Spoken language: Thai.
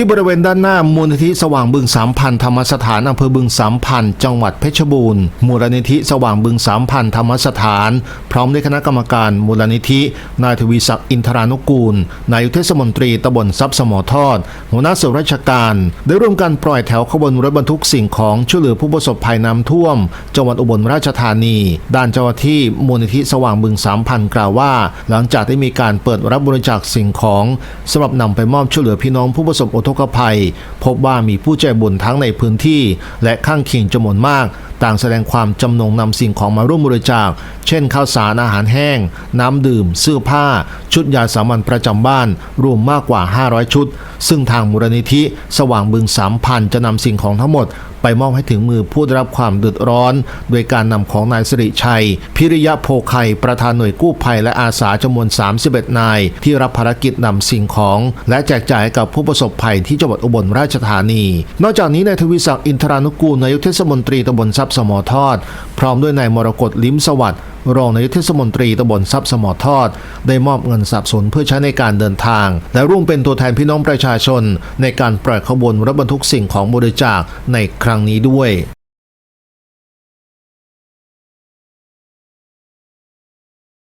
ที่บริเวณด้านหน้ามูลนิธิสว่างบึงสามพันธรรมสถานอำเภอบึงสามพันจังหวัดเพชรบูรณ์มูลนิธิสว่างบึงสามพันธรรมสถาน พร้อมด้วยคณะกรรมการมูลนิธิ นายทวีศักดิ์อินทรานุกูล นายกเทศมนตรีตำบลทรัพย์สมอทอด หัวหน้าส่วนราชการ ได้ร่วมกันปล่อยแถวขบวนรถบรรทุกสิ่งของช่วยเหลือผู้ประสบภัยน้ำท่วม จังหวัดอุบลราชธานี ด้านเจ้าหน้าที่มูลนิธิสว่างบึงสามพันกล่าวว่า หลังจากได้มีการเปิดรับบริจาคสิ่งของสำหรับนำไปมอบช่วยเหลือพี่น้องผู้ประสบอุทกภัย พบว่ามีผู้ใจบุญทั้งในพื้นที่ และข้างเคียงจำนวนมาก ต่างแสดงความจำนงนำสิ่งของมาร่วมบริจาค เช่นข้าวสารอาหารแห้ง น้ำดื่ม เสื้อผ้า ชุดยาสามัญประจำบ้าน รวมมากกว่า 500 ชุด ซึ่งทางมูลนิธิ สว่างบึงสามพันจะนำสิ่งของทั้งหมด ไปมอบให้ถึงมือผู้ได้รับความเดือดร้อน โดยการนำของนายสิริชัย พิริยะโพไคประธานหน่วยกู้ภัยและอาสาจำนวน 31 นาย ที่รับภารกิจนำสิ่งของ และแจกจ่ายกับผู้ประสบภัยที่จังหวัดอุบลราชธานี นอกจากนี้นายทวีศักดิ์อินทรานุกูลนายกเทศมนตรีตำบลทรัพย์สมอทอด พร้อมด้วยนายมรกตลิ้มสวัสดิ์รองนายกเทศมนตรีตำบลทรัพย์สมอทอด ได้มอบเงินสนับสนุนเพื่อใช้ในการเดินทาง และร่วมเป็นตัวแทนพี่น้องประชาชน ในการปล่อยขบวนรถบรรทุกสิ่งของบริจาคในครั้งนี้ด้วย